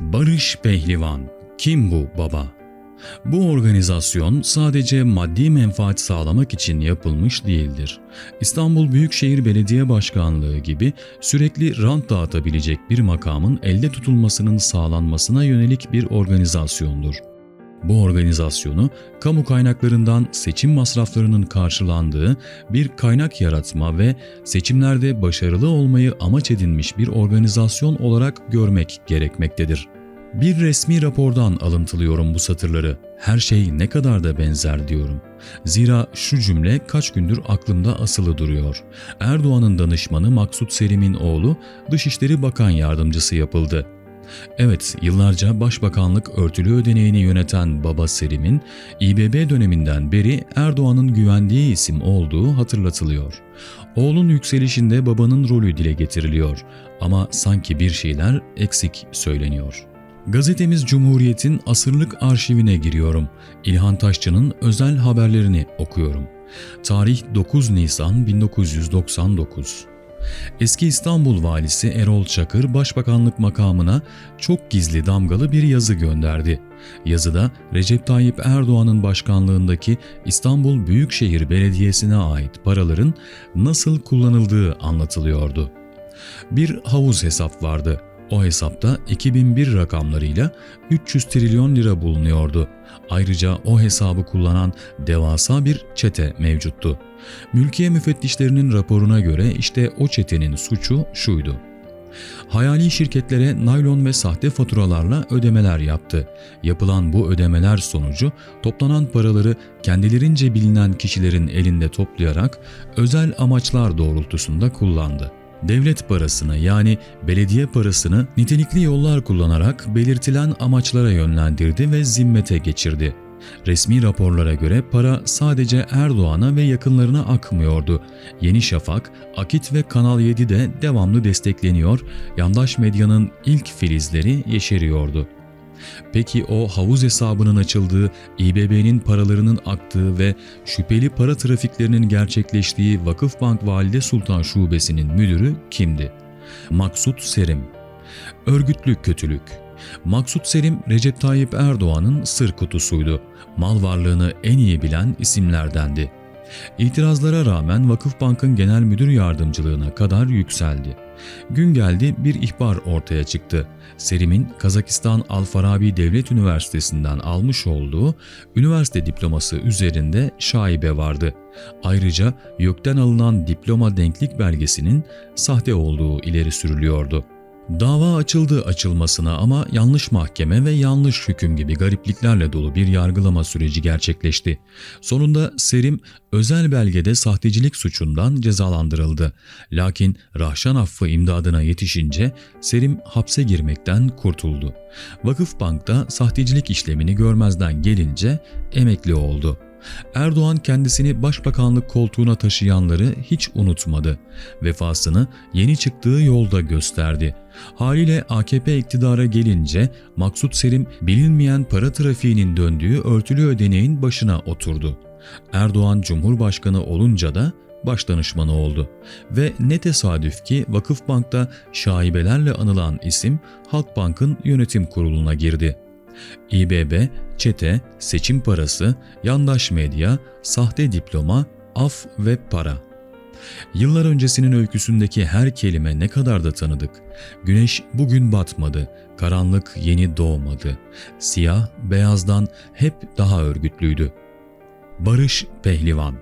Barış Pehlivan kim bu baba? Bu organizasyon sadece maddi menfaat sağlamak için yapılmış değildir. İstanbul Büyükşehir Belediye Başkanlığı gibi sürekli rant dağıtabilecek bir makamın elde tutulmasının sağlanmasına yönelik bir organizasyondur. Bu organizasyonu kamu kaynaklarından seçim masraflarının karşılandığı bir kaynak yaratma ve seçimlerde başarılı olmayı amaç edinmiş bir organizasyon olarak görmek gerekmektedir. Bir resmi rapordan alıntılıyorum bu satırları. Her şey ne kadar da benzer diyorum. Zira şu cümle kaç gündür aklımda asılı duruyor. Erdoğan'ın danışmanı Maksut Selim'in oğlu Dışişleri Bakan Yardımcısı yapıldı. Evet, yıllarca Başbakanlık örtülü ödeneğini yöneten Baba Selim'in İBB döneminden beri Erdoğan'ın güvendiği isim olduğu hatırlatılıyor. Oğlun yükselişinde babanın rolü dile getiriliyor ama sanki bir şeyler eksik söyleniyor. Gazetemiz Cumhuriyet'in asırlık arşivine giriyorum. İlhan Taşçı'nın özel haberlerini okuyorum. Tarih 9 Nisan 1999. Eski İstanbul Valisi Erol Çakır Başbakanlık makamına çok gizli damgalı bir yazı gönderdi. Yazıda Recep Tayyip Erdoğan'ın başkanlığındaki İstanbul Büyükşehir Belediyesi'ne ait paraların nasıl kullanıldığı anlatılıyordu. Bir havuz hesap vardı. O hesapta 2001 rakamlarıyla 300 trilyon lira bulunuyordu. Ayrıca o hesabı kullanan devasa bir çete mevcuttu. Mülkiye müfettişlerinin raporuna göre işte o çetenin suçu şuydu. Hayali şirketlere naylon ve sahte faturalarla ödemeler yaptı. Yapılan bu ödemeler sonucu toplanan paraları kendilerince bilinen kişilerin elinde toplayarak özel amaçlar doğrultusunda kullandı devlet parasını yani belediye parasını nitelikli yollar kullanarak belirtilen amaçlara yönlendirdi ve zimmete geçirdi. Resmi raporlara göre para sadece Erdoğan'a ve yakınlarına akmıyordu. Yeni Şafak, Akit ve Kanal 7 de devamlı destekleniyor, yandaş medyanın ilk filizleri yeşeriyordu. Peki o havuz hesabının açıldığı, İBB'nin paralarının aktığı ve şüpheli para trafiklerinin gerçekleştiği Vakıfbank Valide Sultan Şubesi'nin müdürü kimdi? Maksut Serim. Örgütlü kötülük. Maksut Selim Recep Tayyip Erdoğan'ın sır kutusuydu. Mal varlığını en iyi bilen isimlerdendi. İtirazlara rağmen Vakıfbank'ın genel müdür yardımcılığına kadar yükseldi. Gün geldi bir ihbar ortaya çıktı. Selim'in Kazakistan Al-Farabi Devlet Üniversitesi'nden almış olduğu üniversite diploması üzerinde şaibe vardı. Ayrıca YÖK'ten alınan diploma denklik belgesinin sahte olduğu ileri sürülüyordu. Dava açıldı açılmasına ama yanlış mahkeme ve yanlış hüküm gibi garipliklerle dolu bir yargılama süreci gerçekleşti. Sonunda Serim özel belgede sahtecilik suçundan cezalandırıldı. Lakin Rahşan affı imdadına yetişince Serim hapse girmekten kurtuldu. Vakıfbank'ta sahtecilik işlemini görmezden gelince emekli oldu. Erdoğan kendisini başbakanlık koltuğuna taşıyanları hiç unutmadı. Vefasını yeni çıktığı yolda gösterdi. Haliyle AKP iktidara gelince Maksut Selim bilinmeyen para trafiğinin döndüğü örtülü ödeneğin başına oturdu. Erdoğan Cumhurbaşkanı olunca da baş danışmanı oldu. Ve ne tesadüf ki Vakıfbank'ta şaibelerle anılan isim Halkbank'ın yönetim kuruluna girdi. İBB, çete, seçim parası, yandaş medya, sahte diploma, af ve para. Yıllar öncesinin öyküsündeki her kelime ne kadar da tanıdık. Güneş bugün batmadı, karanlık yeni doğmadı. Siyah, beyazdan hep daha örgütlüydü. Barış Pehlivan